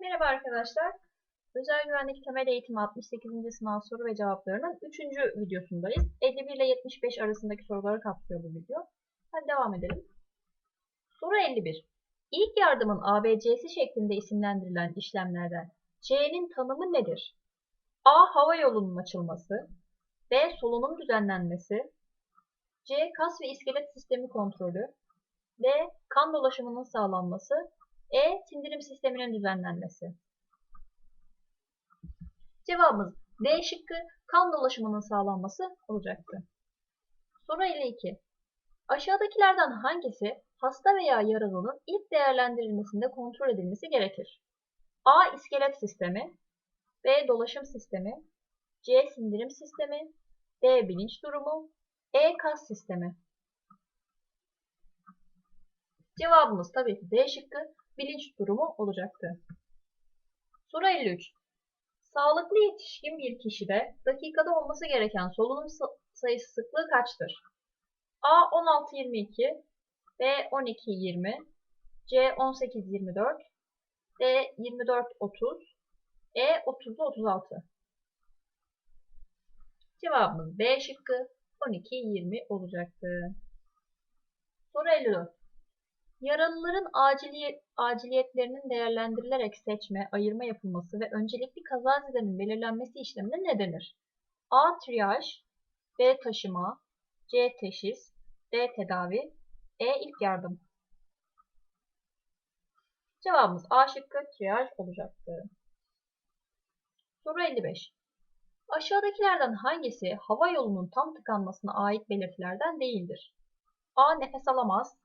Merhaba arkadaşlar. Özel Güvenlik Temel Eğitimi 68. sınav soru ve cevaplarının 3. videosundayız. 51 ile 75 arasındaki soruları kapsıyor bu video. Hadi devam edelim. Soru 51. İlk yardımın ABC'si şeklinde isimlendirilen işlemlerden C'nin tanımı nedir? A. Hava yolunun açılması B. Solunum düzenlenmesi C. Kas ve iskelet sistemi kontrolü D. Kan dolaşımının sağlanması E. Sindirim sisteminin düzenlenmesi. Cevabımız D şıkkı kan dolaşımının sağlanması olacaktı. Soru 52. Aşağıdakilerden hangisi hasta veya yaralının ilk değerlendirilmesinde kontrol edilmesi gerekir? A. iskelet sistemi B. Dolaşım sistemi C. Sindirim sistemi D. Bilinç durumu E. Kas sistemi Cevabımız tabii D şıkkı bilinç durumu olacaktı. Soru 53. Sağlıklı yetişkin bir kişide dakikada olması gereken solunum sayısı sıklığı kaçtır? A 16-22, B 12-20, C 18-24, D 24-30, E 30-36. Cevabımız B şıkkı 12-20 olacaktı. Soru 54. Yaralıların aciliyet, aciliyetlerinin değerlendirilerek seçme, ayırma yapılması ve öncelikli kazazedenin belirlenmesi işlemine ne denir? A. Triyaj B. Taşıma C. Teşhis D. Tedavi E. İlk yardım Cevabımız A şıkkı triyaj olacaktı. Soru 55. Aşağıdakilerden hangisi hava yolunun tam tıkanmasına ait belirtilerden değildir? A. Nefes alamaz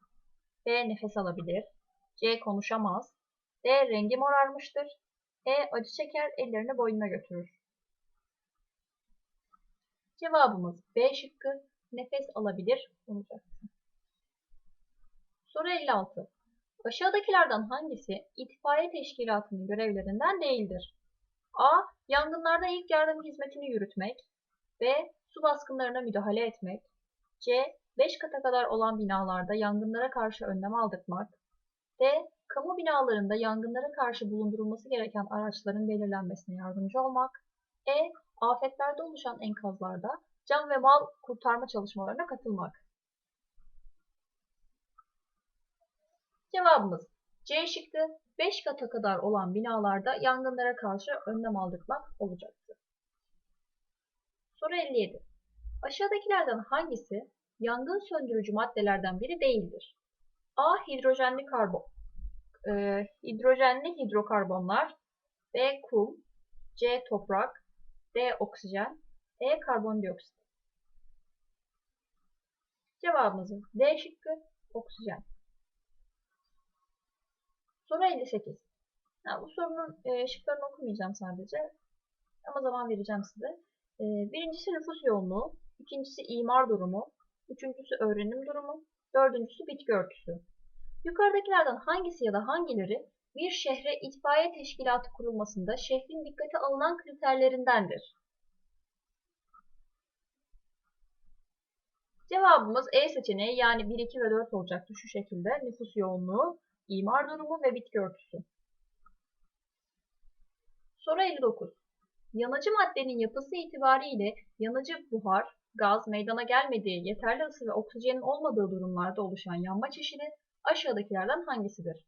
B. Nefes alabilir. C. Konuşamaz. D. Rengi morarmıştır. E. Acı çeker, ellerini boynuna götürür. Cevabımız B şıkkı nefes alabilir olacaktır. Soru 56. Aşağıdakilerden hangisi itfaiye teşkilatının görevlerinden değildir? A. Yangınlarda ilk yardım hizmetini yürütmek. B. Su baskınlarına müdahale etmek. C. 5 kata kadar olan binalarda yangınlara karşı önlem aldırmak. D. Kamu binalarında yangınlara karşı bulundurulması gereken araçların belirlenmesine yardımcı olmak. E. Afetlerde oluşan enkazlarda can ve mal kurtarma çalışmalarına katılmak. Cevabımız C şıkkı 5 kata kadar olan binalarda yangınlara karşı önlem aldırmak olacaktır. Soru 57. Aşağıdakilerden hangisi yangın söndürücü maddelerden biri değildir? A. Hidrojenli karbon, e, hidrojenli hidrokarbonlar, B. Kum, C. Toprak, D. Oksijen, E. Karbondioksit. Cevabımız D şıkkı oksijen. Soru 58. Yani bu sorunun e, şıklarını okumayacağım sadece. Ama zaman vereceğim size. E, birincisi nüfus yoğunluğu, ikincisi imar durumu, üçüncüsü öğrenim durumu, dördüncüsü bitki örtüsü. Yukarıdakilerden hangisi ya da hangileri bir şehre itfaiye teşkilatı kurulmasında şehrin dikkate alınan kriterlerindendir? Cevabımız E seçeneği yani 1, 2 ve 4 olacaktı şu şekilde. Nüfus yoğunluğu, imar durumu ve bitki örtüsü. Soru 59. Yanıcı maddenin yapısı itibariyle yanıcı buhar, gaz meydana gelmediği, yeterli ısı ve oksijenin olmadığı durumlarda oluşan yanma çeşidi aşağıdakilerden hangisidir?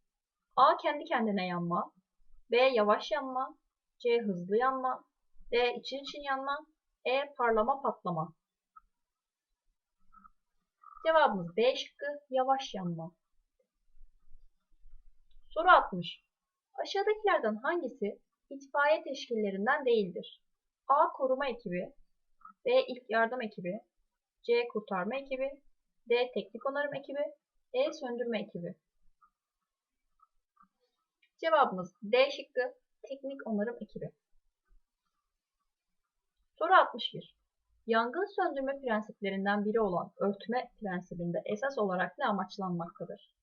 A. Kendi kendine yanma. B. Yavaş yanma. C. Hızlı yanma. D. için için yanma. E. Parlama patlama. Cevabımız B şıkkı yavaş yanma. Soru 60. Aşağıdakilerden hangisi itfaiye teşkillerinden değildir? A. Koruma ekibi B. İlk yardım ekibi C. Kurtarma ekibi D. Teknik onarım ekibi E. Söndürme ekibi Cevabımız D şıkkı teknik onarım ekibi. Soru 61. Yangın söndürme prensiplerinden biri olan örtme prensibinde esas olarak ne amaçlanmaktadır?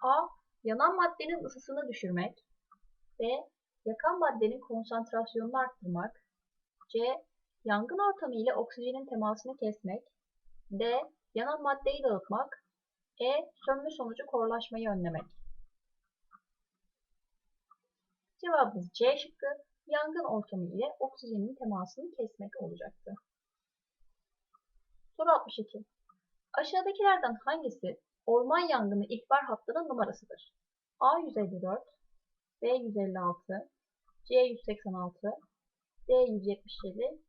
A. Yanan maddenin ısısını düşürmek. B. Yakan maddenin konsantrasyonunu arttırmak. C. Yangın ortamı ile oksijenin temasını kesmek. D. Yanan maddeyi dağıtmak. E. Sönme sonucu korlaşmayı önlemek. Cevabımız C şıkkı. Yangın ortamı ile oksijenin temasını kesmek olacaktı. Soru 62. Aşağıdakilerden hangisi orman yangını ihbar hattının numarasıdır? A 154, B 156, C 186, D 177,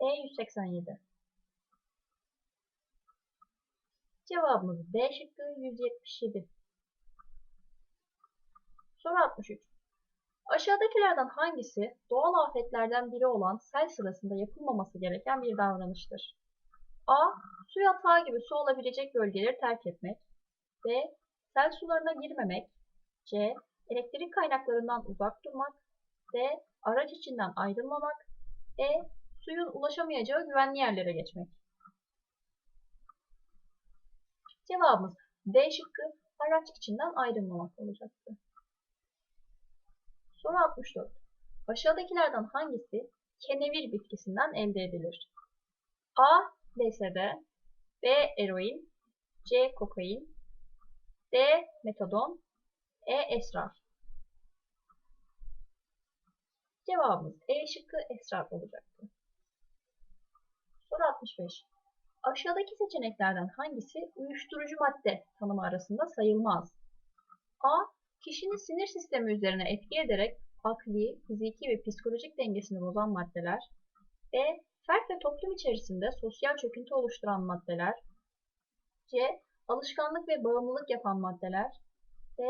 E 187. Cevabımız D şıkkı 177. Soru 63. Aşağıdakilerden hangisi doğal afetlerden biri olan sel sırasında yapılmaması gereken bir davranıştır? A. Su yatağı gibi su olabilecek bölgeleri terk etmek. B. Sel sularına girmemek. C. Elektrik kaynaklarından uzak durmak. D. Araç içinden ayrılmamak. E. Suyun ulaşamayacağı güvenli yerlere geçmek. Cevabımız D şıkkı araç içinden ayrılmamak olacaktı. Soru 64. Aşağıdakilerden hangisi kenevir bitkisinden elde edilir? A. LSD B. Eroin C. Kokain D. Metadon E. Esrar Cevabımız E şıkkı esrar olacaktı. Soru 65. Aşağıdaki seçeneklerden hangisi uyuşturucu madde tanımı arasında sayılmaz? A. Kişinin sinir sistemi üzerine etki ederek akli, fiziki ve psikolojik dengesini bozan maddeler. B. Fert ve toplum içerisinde sosyal çöküntü oluşturan maddeler. C. Alışkanlık ve bağımlılık yapan maddeler. D.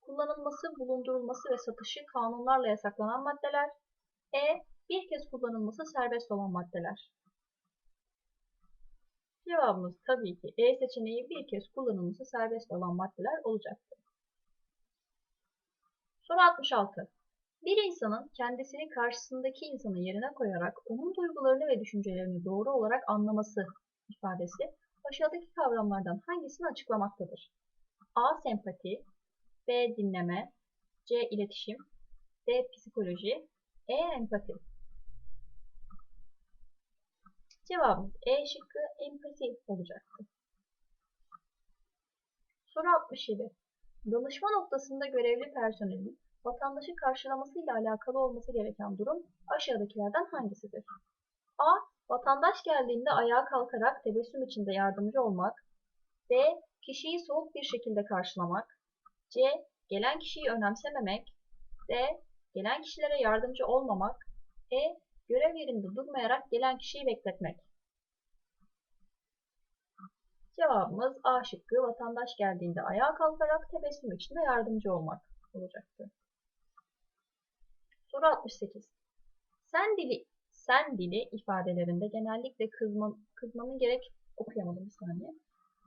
Kullanılması, bulundurulması ve satışı kanunlarla yasaklanan maddeler. E. Bir kez kullanılması serbest olan maddeler. Cevabımız tabii ki E seçeneği bir kez kullanılması serbest olan maddeler olacaktır. Soru 66. Bir insanın kendisini karşısındaki insanın yerine koyarak onun duygularını ve düşüncelerini doğru olarak anlaması ifadesi aşağıdaki kavramlardan hangisini açıklamaktadır? A. Sempati B. Dinleme C. İletişim D. Psikoloji E. Empati Cevabımız E şıkkı empati olacaktı. Soru 67. Danışma noktasında görevli personelin vatandaşı karşılamasıyla alakalı olması gereken durum aşağıdakilerden hangisidir? A. Vatandaş geldiğinde ayağa kalkarak tebessüm içinde yardımcı olmak. B. Kişiyi soğuk bir şekilde karşılamak. C. Gelen kişiyi önemsememek. D. Gelen kişilere yardımcı olmamak. E. Görev yerinde durmayarak gelen kişiyi bekletmek. Cevabımız A şıkkı vatandaş geldiğinde ayağa kalkarak tebessüm içinde yardımcı olmak olacaktı. Soru 68. Sen dili, sen dili ifadelerinde genellikle kızma, kızmanın gerek okuyamadım bir saniye.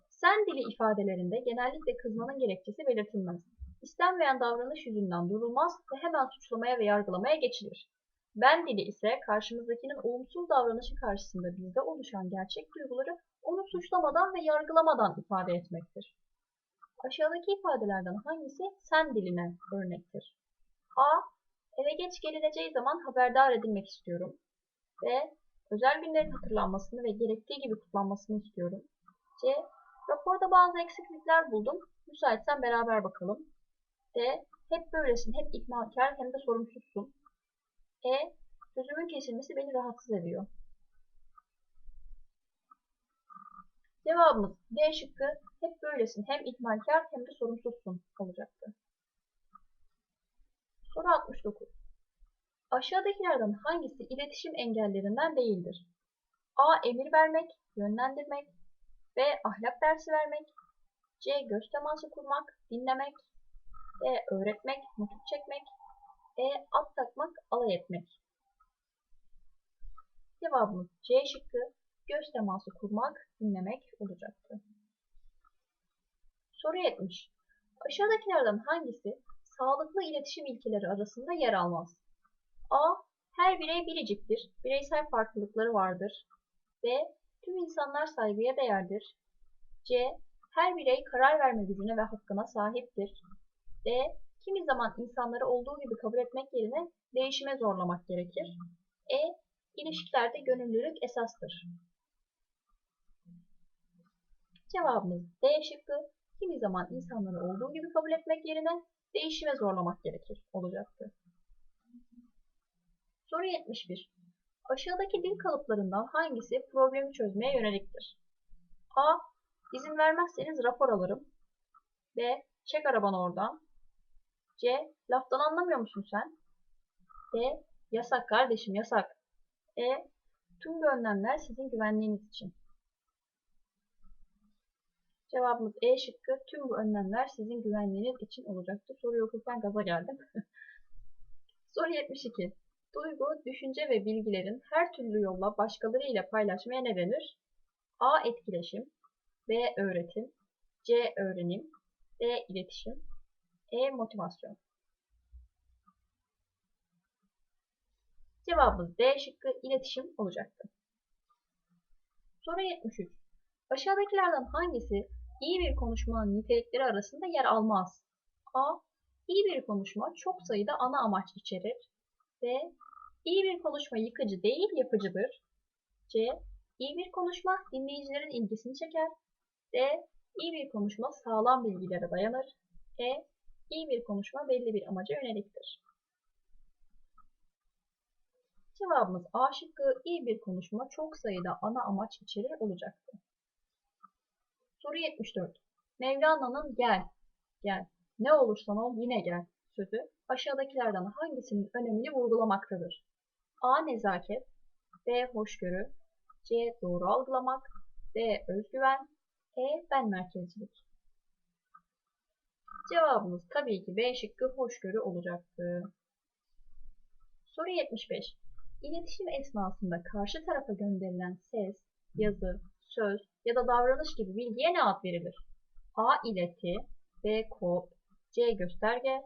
Sen dili ifadelerinde genellikle kızmanın gerekçesi belirtilmez. İstenmeyen davranış yüzünden durulmaz ve hemen suçlamaya ve yargılamaya geçilir. Ben dili ise karşımızdakinin olumsuz davranışı karşısında bizde oluşan gerçek duyguları onu suçlamadan ve yargılamadan ifade etmektir. Aşağıdaki ifadelerden hangisi sen diline örnektir? A. Eve geç gelineceği zaman haberdar edilmek istiyorum. B. Özel günlerin hatırlanmasını ve gerektiği gibi kutlanmasını istiyorum. C. Raporda bazı eksiklikler buldum. Müsaitsen beraber bakalım. D. Hep böylesin, hep ikmalkar hem de sorumsuzsun. E. Sözümün kesilmesi beni rahatsız ediyor. Cevabımız D şıkkı hep böylesin hem ihmalkar hem de sorumsuzsun olacaktı. Soru 69. Aşağıdakilerden hangisi iletişim engellerinden değildir? A. Emir vermek, yönlendirmek. B. Ahlak dersi vermek. C. Göz teması kurmak, dinlemek. D. Öğretmek, nutuk çekmek. E. At takmak, alay etmek. Cevabımız C şıkkı göz teması kurmak, dinlemek olacaktı. Soru 70. Aşağıdakilerden hangisi sağlıklı iletişim ilkeleri arasında yer almaz? A. Her birey biriciktir. Bireysel farklılıkları vardır. B. Tüm insanlar saygıya değerdir. C. Her birey karar verme gücüne ve hakkına sahiptir. D. Kimi zaman insanları olduğu gibi kabul etmek yerine değişime zorlamak gerekir. E. İlişkilerde gönüllülük esastır. Cevabımız D şıkkı. Kimi zaman insanları olduğu gibi kabul etmek yerine değişime zorlamak gerekir olacaktı. 71. Aşağıdaki dil kalıplarından hangisi problemi çözmeye yöneliktir? A. İzin vermezseniz rapor alırım. B. Çek arabanı oradan. C. Laftan anlamıyor musun sen? D. Yasak kardeşim yasak. E. Tüm bu önlemler sizin güvenliğiniz için. Cevabımız E şıkkı. Tüm bu önlemler sizin güvenliğiniz için olacaktır. Soruyu okurken gaza geldim. Soru 72. Duygu, düşünce ve bilgilerin her türlü yolla başkaları ile paylaşmaya ne denir? A. Etkileşim B. Öğretim C. Öğrenim D. İletişim E. Motivasyon Cevabımız D şıkkı iletişim olacaktı. Soru 73. Aşağıdakilerden hangisi iyi bir konuşmanın nitelikleri arasında yer almaz? A. İyi bir konuşma çok sayıda ana amaç içerir. B. İyi bir konuşma yıkıcı değil yapıcıdır. C. İyi bir konuşma dinleyicilerin ilgisini çeker. D. İyi bir konuşma sağlam bilgilere dayanır. E. İyi bir konuşma belli bir amaca yöneliktir. Cevabımız A şıkkı iyi bir konuşma çok sayıda ana amaç içerir olacaktı. Soru 74. Mevlana'nın gel, gel, ne olursan ol yine gel sözü aşağıdakilerden hangisinin önemini vurgulamaktadır? A. Nezaket B. Hoşgörü C. Doğru algılamak D. Özgüven E. Ben merkezcilik Cevabımız tabii ki B şıkkı hoşgörü olacaktı. Soru 75. İletişim esnasında karşı tarafa gönderilen ses, yazı, söz ya da davranış gibi bilgiye ne ad verilir? A. ileti B. kod C. Gösterge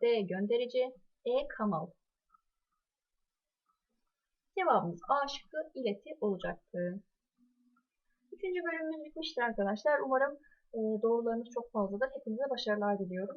D. Gönderici E. Kanal Cevabımız A şıkkı ileti olacaktı. Üçüncü bölümümüz bitmiştir arkadaşlar. Umarım doğrularınız çok fazladır. Hepinize başarılar diliyorum.